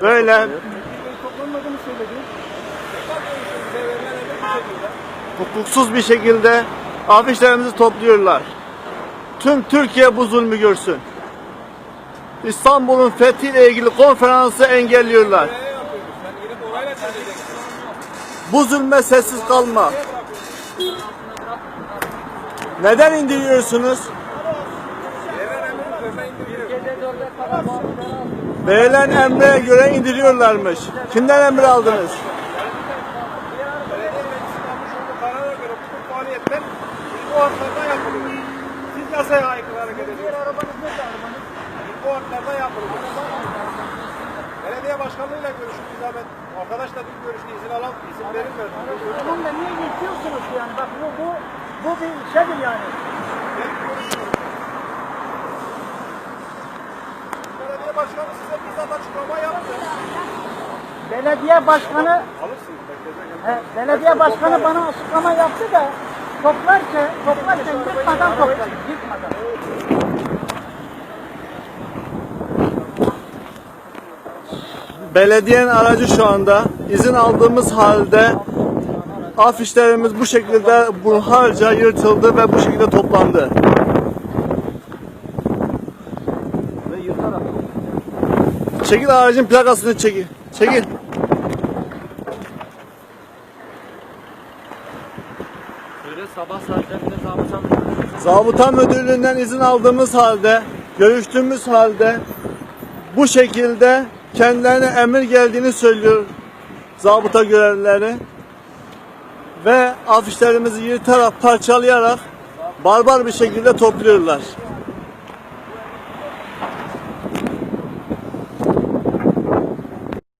Böyle Toplanmadığını söyledi. hukuksuz bir şekilde afişlerimizi topluyorlar. Tüm Türkiye bu zulmü görsün. İstanbul'un fethiyle ilgili konferansı engelliyorlar. Bu zulme sessiz kalma. Neden indiriyorsunuz? Verilen emre göre indiriyorlarmış. Kimden emir aldınız? Siz yasaya aykırı hareket ediyorsunuz. Bu hatlarda yapılıyor. Belediye başkanlığıyla görüşün bir zahmet. Arkadaşla bir görüşte izin alan izin verilmedi. Tamam da niye geçiyorsunuz yani? Bak bu, bu, bu bir şeydir yani başkanı size bizzat açıklama yaptı. Belediye başkanı, he, belediye başkanı bana açıklama yaptı da toplarken, toplarken yıkmadan toplayın, yıkmadan. Belediyenin aracı şu anda izin aldığımız halde afişlerimiz bu şekilde bunharca yırtıldı ve bu şekilde toplandı. Çekil aracın plakasını çekil. Çekil. Böyle sabah saatlerinde zabıta Zabıta müdürlüğünden izin aldığımız halde, görüştüğümüz halde bu şekilde kendilerine emir geldiğini söylüyor zabıta görevlileri ve afişlerimizi yırtarak, parçalayarak barbar bir şekilde topluyorlar.